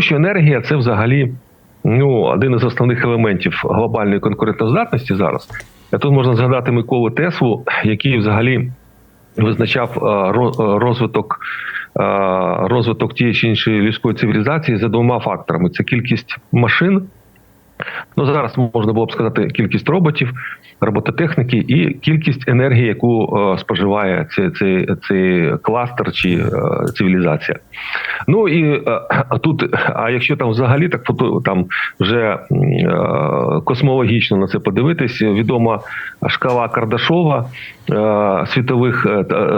що енергія це взагалі ну, один із основних елементів глобальної конкурентоздатності зараз. Тут можна згадати Миколу Теслу, який взагалі визначав е, е, розвиток, е, розвиток тієї чи іншої людської цивілізації за двома факторами: це кількість машин. Ну, зараз можна було б сказати кількість роботів, робототехніки і кількість енергії, яку е, споживає цей, цей, цей кластер чи е, цивілізація. Ну і е, а тут, а якщо там взагалі так фото там вже е, космологічно на це подивитись, відома шкала Кардашова е, світових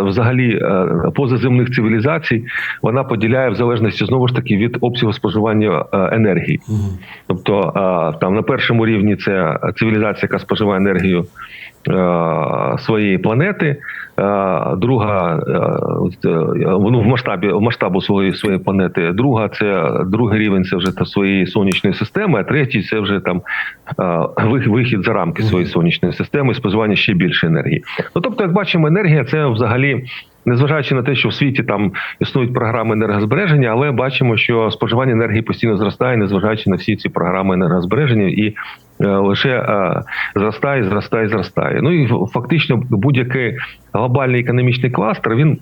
взагалі е, позаземних цивілізацій, вона поділяє в залежності знову ж таки від обсягу споживання е, енергії. Тобто е, там на першому рівні це цивілізація, яка споживає енергію своєї планети. Е, Друга е, е, ну, в масштабі в масштабу своєї своєї планети. Друга це другий рівень це вже та своєї сонячної системи, а третій це вже там е, вихід за рамки своєї сонячної системи, споживання ще більше енергії. Ну тобто, як бачимо, енергія це взагалі. Незважаючи на те, що в світі там існують програми енергозбереження, але бачимо, що споживання енергії постійно зростає, незважаючи на всі ці програми енергозбереження, і е, лише е, зростає, зростає, зростає. Ну і фактично будь-який глобальний економічний кластер він.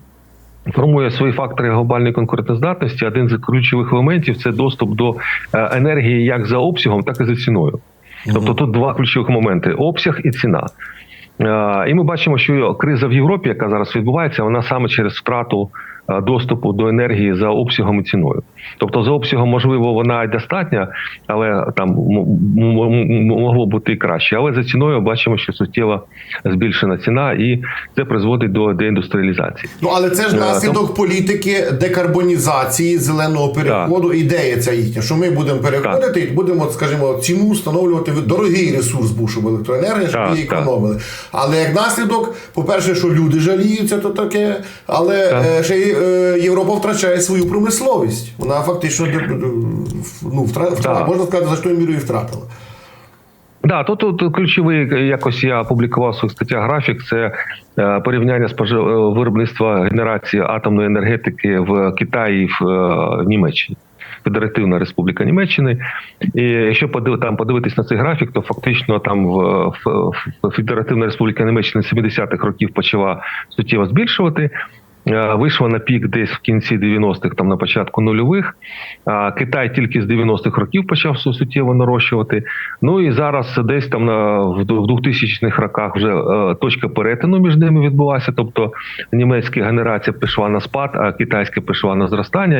Формує свої фактори глобальної конкурентоздатності. Один з ключових елементів це доступ до е, енергії як за обсягом, так і за ціною. Тобто тут два ключових моменти: обсяг і ціна. Е, І ми бачимо, що криза в Європі, яка зараз відбувається, вона саме через втрату е, доступу до енергії за обсягом і ціною. Тобто, за обсягом, можливо, вона й достатня, але там могло бути і краще. Але за ціною бачимо, що суттєво збільшена ціна, і це призводить до деіндустріалізації. Ну але це ж Е, наслідок політики декарбонізації зеленого переходу. Ідея ця їхня, що ми будемо переходити і будемо, скажімо, ціну встановлювати дорогий ресурс був, щоб електроенергія, щоб Так, її так. економили. Але як наслідок, по-перше, що люди жаліються, то таке, але Так. е, ще й е, Європа втрачає свою промисловість. Вона фактично де- ну, втра... втра- можна сказати, за що мірою втратила. Да, тут, тут ключовий якось я опублікував в своїх статтях графік. Це е, порівняння спожив... е, виробництва генерації атомної енергетики в Китаї і в е, Німеччині. Федеративна Республіка Німеччини, і якщо подив, там подивитись на цей графік, то фактично там в, в, в Федеративна Республіка Німеччини з 70-х років почала суттєво збільшувати. Е, Вийшла на пік десь в кінці 90-х, там на початку нульових. А Китай тільки з 90-х років почав суттєво нарощувати. Ну і зараз десь там на в 2000-х роках вже е, точка перетину між ними відбулася. Тобто німецька генерація пішла на спад, а китайська пішла на зростання.